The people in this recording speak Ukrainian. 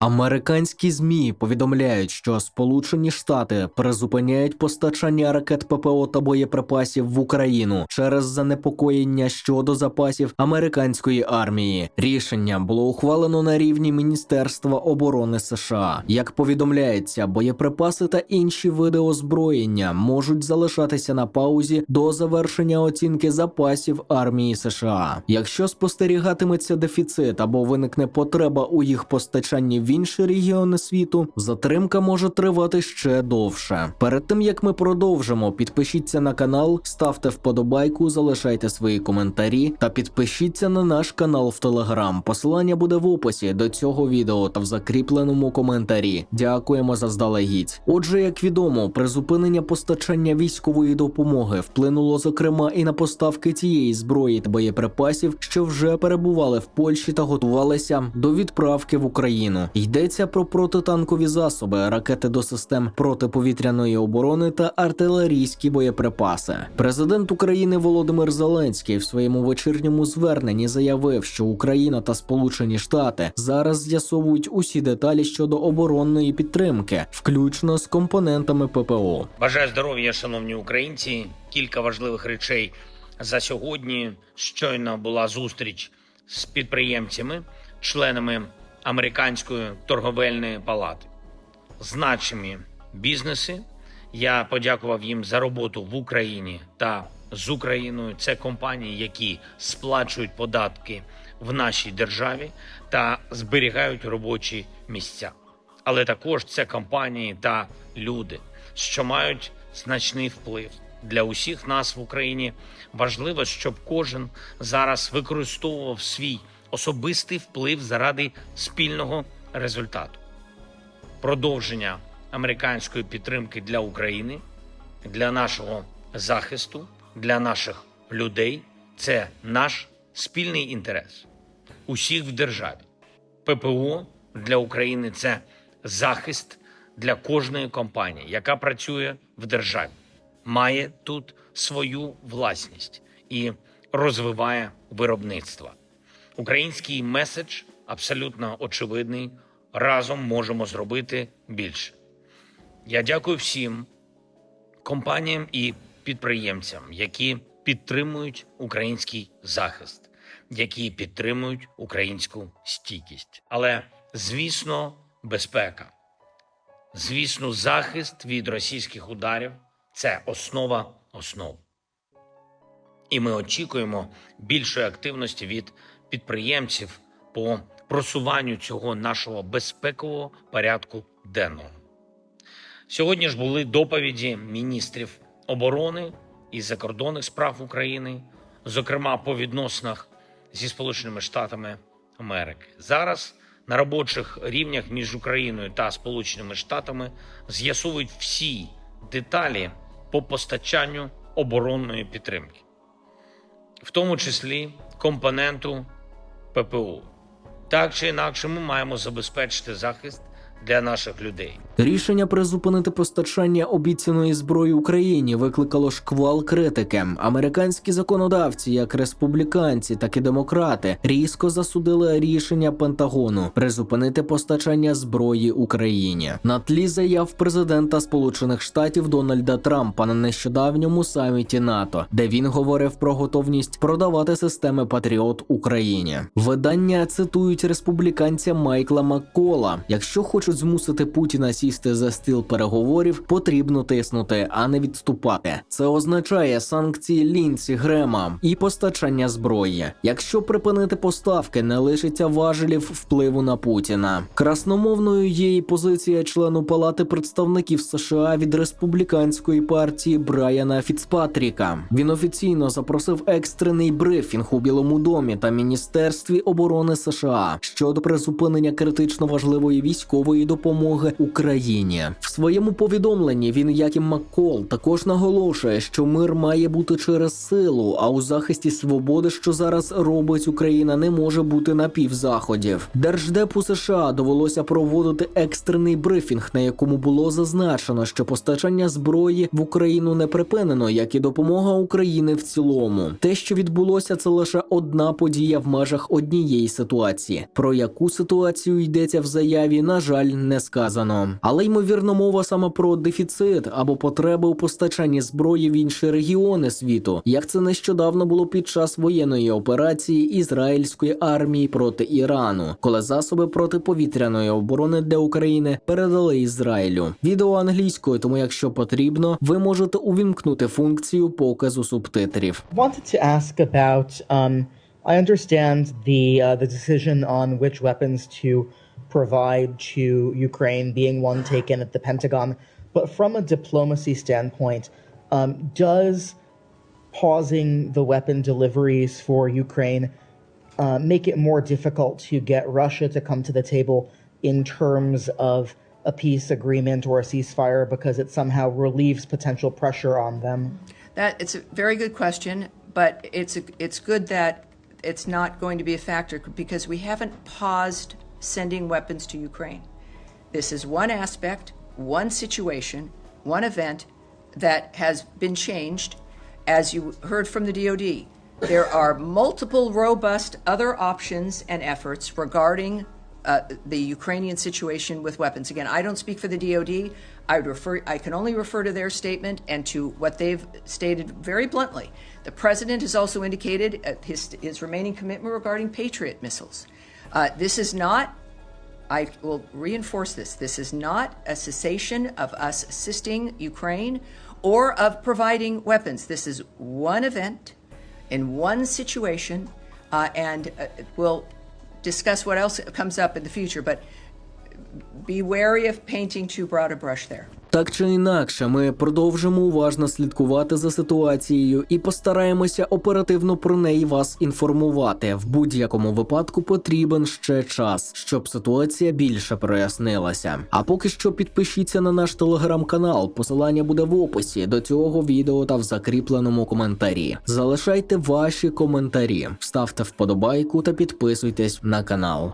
Американські змі повідомляють, що Сполучені Штати призупиняють постачання ракет ППО та боєприпасів в Україну через занепокоєння щодо запасів американської армії. Рішення було ухвалено на рівні Міністерства оборони США. Як повідомляється, боєприпаси та інші види озброєння можуть залишатися на паузі до завершення оцінки запасів армії США. Якщо спостерігатиметься дефіцит або виникне потреба у їх постачанні в інші регіони світу, затримка може тривати ще довше. Перед тим як ми продовжимо, підпишіться на канал, ставте вподобайку, залишайте свої коментарі та підпишіться на наш канал в Телеграм. Посилання буде в описі до цього відео та в закріпленому коментарі. Дякуємо заздалегідь. Отже, як відомо, призупинення постачання військової допомоги вплинуло зокрема і на поставки тієї зброї та боєприпасів, що вже перебували в Польщі та готувалися до відправки в Україну. Йдеться про протитанкові засоби, ракети до систем протиповітряної оборони та артилерійські боєприпаси. Президент України Володимир Зеленський в своєму вечірньому зверненні заявив, що Україна та Сполучені Штати зараз з'ясовують усі деталі щодо оборонної підтримки, включно з компонентами ППО. Бажаю здоров'я, шановні українці. Кілька важливих речей за сьогодні. Щойно була зустріч з підприємцями, членами американської торговельної палати. Значимі бізнеси. Я подякував їм за роботу в Україні та з Україною. Це компанії, які сплачують податки в нашій державі та зберігають робочі місця. Але також це компанії та люди, що мають значний вплив для усіх нас в Україні. Важливо, щоб кожен зараз використовував свій особистий вплив заради спільного результату. Продовження американської підтримки для України, для нашого захисту, для наших людей це наш спільний інтерес усіх в державі. ППО для України це захист для кожної компанії, яка працює в державі, має тут свою власність і розвиває виробництво. Український меседж абсолютно очевидний. Разом можемо зробити більше. Я дякую всім компаніям і підприємцям, які підтримують український захист, які підтримують українську стійкість. Але, звісно, безпека, звісно, захист від російських ударів це основа основ. І ми очікуємо більшої активності від підприємців по просуванню цього нашого безпекового порядку денного. Сьогодні ж були доповіді міністрів оборони і закордонних справ України, зокрема по відносинах зі Сполученими Штатами Америки. Зараз на робочих рівнях між Україною та Сполученими Штатами з'ясовують всі деталі по постачанню оборонної підтримки, в тому числі компоненту ППО. Так чи інакше, ми маємо забезпечити захист для наших людей. Рішення призупинити постачання обіцяної зброї Україні викликало шквал критики. Американські законодавці, як республіканці, так і демократи, різко засудили рішення Пентагону призупинити постачання зброї Україні на тлі заяв президента Сполучених Штатів Дональда Трампа на нещодавньому саміті НАТО, де він говорив про готовність продавати системи Патріот Україні. Видання цитують республіканця Майкла Маккола. Якщо хочуть змусити Путіна сісти за стіл переговорів, потрібно тиснути, а не відступати. Це означає санкції Лінсі Грема і постачання зброї. Якщо припинити поставки, не лишиться важелів впливу на Путіна. Красномовною є і позиція члену Палати представників США від республіканської партії Брайана Фіцпатріка. Він офіційно запросив екстрений брифінг у Білому домі та Міністерстві оборони США щодо призупинення критично важливої військової військової допомоги Україні. В своєму повідомленні він, як і Маккол, також наголошує, що мир має бути через силу, а у захисті свободи, що зараз робить Україна, не може бути напівзаходів. Держдепу США довелося проводити екстрений брифінг, на якому було зазначено, що постачання зброї в Україну не припинено, як і допомога України в цілому. Те, що відбулося, це лише одна подія в межах однієї ситуації. Про яку ситуацію йдеться в заяві, на жаль, не сказано. Але ймовірно, мова саме про дефіцит або потреби у постачанні зброї в інші регіони світу, як це нещодавно було під час воєнної операції ізраїльської армії проти Ірану, коли засоби протиповітряної оборони для України передали Ізраїлю. Відео англійською, тому якщо потрібно, ви можете увімкнути функцію показу субтитрів. wanted to ask about. Um, I understand the uh, the decision on which weapons to provide to Ukraine being one taken at the Pentagon, but from a diplomacy standpoint, um, does pausing the weapon deliveries for Ukraine uh, make it more difficult to get Russia to come to the table in terms of a peace agreement or a ceasefire because it somehow relieves potential pressure on them? That it's a very good question, but it's a, it's good that it's not going to be a factor because we haven't paused sending weapons to Ukraine. This is one aspect, one situation, one event that has been changed. As you heard from the DoD, there are multiple robust other options and efforts regarding uh, the Ukrainian situation with weapons. Again, I don't speak for the DoD. I refer. I can only refer to their statement and to what they've stated very bluntly. The president has also indicated uh, his his remaining commitment regarding Patriot missiles. Uh, this is not. I will reinforce this. This is not a cessation of us assisting Ukraine or of providing weapons. This is one event in one situation, uh, and uh, we'll discuss what else comes up in the future. But be wary of painting too broad a brush there. Так чи інакше, ми продовжимо уважно слідкувати за ситуацією і постараємося оперативно про неї вас інформувати. В будь-якому випадку потрібен ще час, щоб ситуація більше прояснилася. А поки що підпишіться на наш телеграм-канал. Посилання буде в описі до цього відео та в закріпленому коментарі. Залишайте ваші коментарі, ставте вподобайку та підписуйтесь на канал.